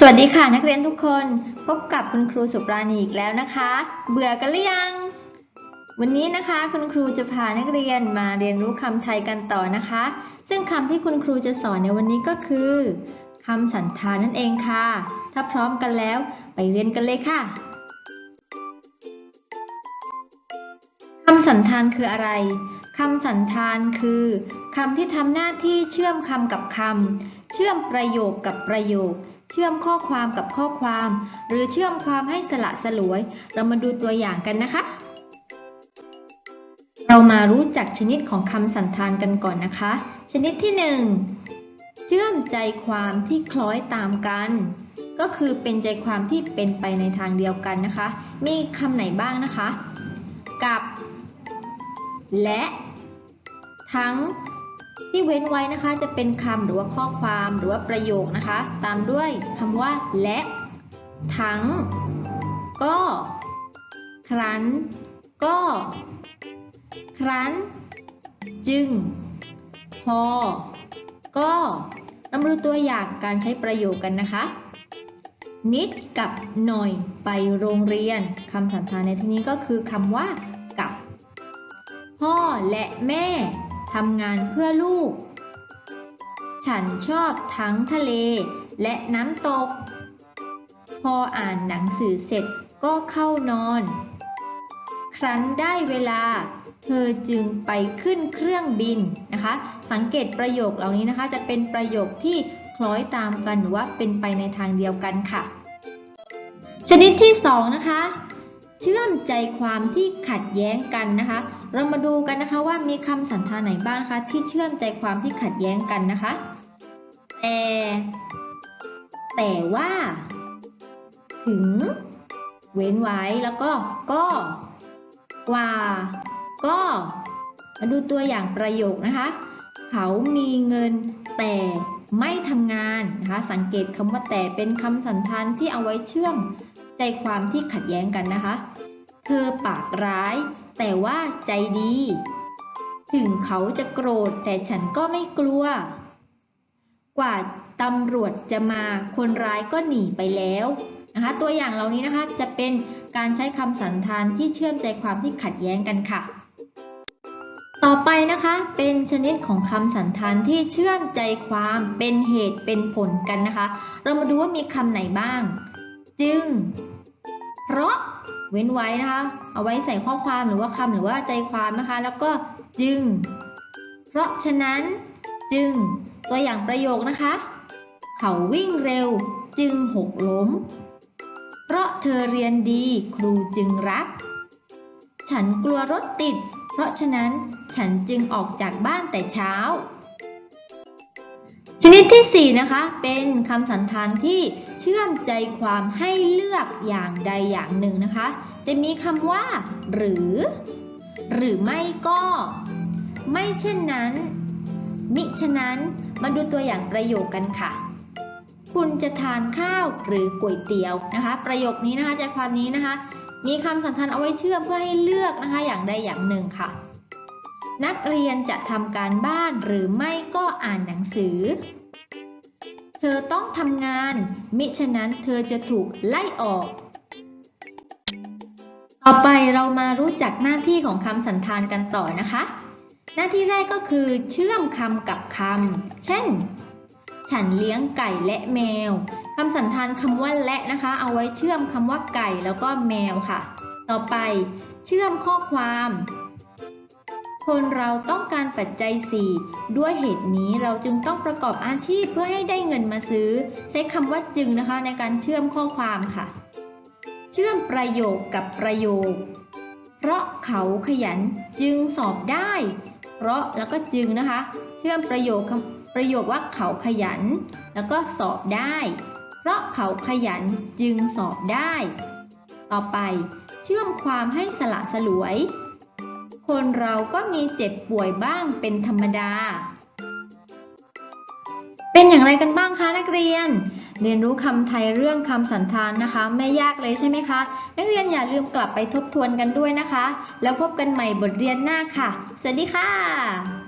สวัสดีค่ะนักเรียนทุกคนพบกับคุณครูสุปราณีอีกแล้วนะคะ เบื่อกันหรือยัง วันนี้นะคะคุณครูจะพานักเรียนมาเรียนรู้คำไทยกันต่อนะคะ ซึ่งคำที่คุณครูจะสอนในวันนี้ก็คือคำสันธานนั่นเองค่ะ ถ้าพร้อมกันแล้วไปเรียนกันเลยค่ะคำสันธานคืออะไรคำสันธานคือคำที่ทำหน้าที่เชื่อมคำกับคำเชื่อมประโยคกับประโยค เชื่อมข้อความกับข้อความ หรือเชื่อมความให้สละสลวย เรามาดูตัวอย่างกันนะคะ เรามารู้จักชนิดของคำสันธานกันก่อนนะคะ ชนิดที่หนึ่งเชื่อมใจความที่คล้อยตามกัน ก็คือเป็นใจความที่เป็นไปในทางเดียวกันนะคะ มีคำไหนบ้างนะคะ กับ และ ทั้ง ที่เว้นไว้นะคะจะเป็นคำหรือว่าข้อความหรือว่าประโยคนะคะ ตามด้วยคำว่าและ ทั้ง ก็ ครั้น ก็ ครั้น จึง พอ ก็เรามาดูตัวอย่างการใช้ประโยคกันนะคะ นิดกับหน่อยไปโรงเรียนคำสันธานในที่นี้ก็คือคำว่า กับ พ่อและแม่ ทำงานเพื่อลูก ฉันชอบทั้งทะเลและน้ำตก พออ่านหนังสือเสร็จก็เข้านอน ครั้นได้เวลา เธอจึงไปขึ้นเครื่องบินนะคะ สังเกตประโยคเหล่านี้นะคะ จะเป็นประโยคที่คล้อยตามกันหรือว่าเป็นไปในทางเดียวกันค่ะ ชนิดที่สองนะคะ เชื่อมใจความที่ขัดแย้งกันนะคะ เรามาดูกันนะคะว่ามีคำสันธานไหนบ้างคะที่เชื่อมใจความที่ขัดแย้งกันนะคะ แต่ แต่ว่า ถึง เว้นไว้แล้วก็ ก็กว่า ก็ มาดูตัวอย่างประโยคนะคะ เขามีเงินแต่ไม่ทำงานนะคะ สังเกตคำว่าแต่เป็นคำสันธานที่เอาไว้เชื่อมใจความที่ขัดแย้งกันนะคะ เธอปากร้าย แต่ว่าใจดี ถึงเขาจะโกรธแต่ฉันก็ไม่กลัว กว่าตำรวจจะมาคนร้ายก็หนีไปแล้วนะคะ ตัวอย่างเหล่านี้นะคะจะเป็นการใช้คำสันธานที่เชื่อมใจความที่ขัดแย้งกันค่ะ ต่อไปนะคะเป็นชนิดของคำสันธานที่เชื่อมใจความเป็นเหตุเป็นผลกันนะคะ เรามาดูว่ามีคำไหนบ้าง จึง เพราะ เว้นไว้นะคะ เอาไว้ใส่ข้อความหรือว่าคำหรือว่าใจความนะคะ แล้วก็จึง เพราะฉะนั้นจึงตัวอย่างประโยคนะคะ เขาวิ่งเร็วจึงหกล้ม เพราะเธอเรียนดีครูจึงรัก ฉันกลัวรถติด เพราะฉะนั้นฉันจึงออกจากบ้านแต่เช้า นิดที่ 4 นะคะ เป็นคำสันธานที่เชื่อมใจความให้เลือกอย่างใดอย่างหนึ่งนะคะ จะมีคำว่า หรือ หรือไม่ก็ ไม่เช่นนั้น มิฉะนั้นมาดูตัวอย่างประโยคกันค่ะ คุณจะทานข้าวหรือก๋วยเตี๋ยวนะคะ ประโยคนี้นะคะใจความนี้นะคะ มีคำสันธานเอาไว้เชื่อมเพื่อให้เลือกนะคะ อย่างใดอย่างหนึ่งค่ะ นักเรียนจะทำการบ้านหรือไม่ก็อ่านหนังสือ เธอต้องทำงาน มิฉะนั้นเธอจะถูกไล่ออก ต่อไปเรามารู้จักหน้าที่ของคำสันธานกันต่อนะคะ หน้าที่แรกก็คือเชื่อมคำกับคำ เช่น ฉันเลี้ยงไก่และแมวคำสันธานคำว่าและนะคะ เอาไว้เชื่อมคำว่าไก่แล้วก็แมวค่ะ ต่อไปเชื่อมข้อความ คนเราต้องการปัจจัย 4 ด้วยเหตุนี้เราจึงต้องประกอบอาชีพเพื่อให้ได้เงินมาซื้อ ใช้คำว่าจึงนะคะในการเชื่อมข้อความค่ะ เชื่อมประโยคกับประโยค เพราะเขาขยันจึงสอบได้ เพราะแล้วก็จึงนะคะ เชื่อมประโยคประโยคว่าเขาขยัน แล้วก็สอบได้ เพราะเขาขยันจึงสอบได้ ต่อไป เชื่อมความให้สละสลวย คนเราก็มีเจ็บป่วยบ้างเป็นธรรมดา เป็นอย่างไรกันบ้างคะนักเรียน เรียนรู้คำไทยเรื่องคำสันธานนะคะ ไม่ยากเลยใช่ไหมคะ นักเรียนอย่าลืมกลับไปทบทวนกันด้วยนะคะ แล้วพบกันใหม่บทเรียนหน้าค่ะ สวัสดีค่ะ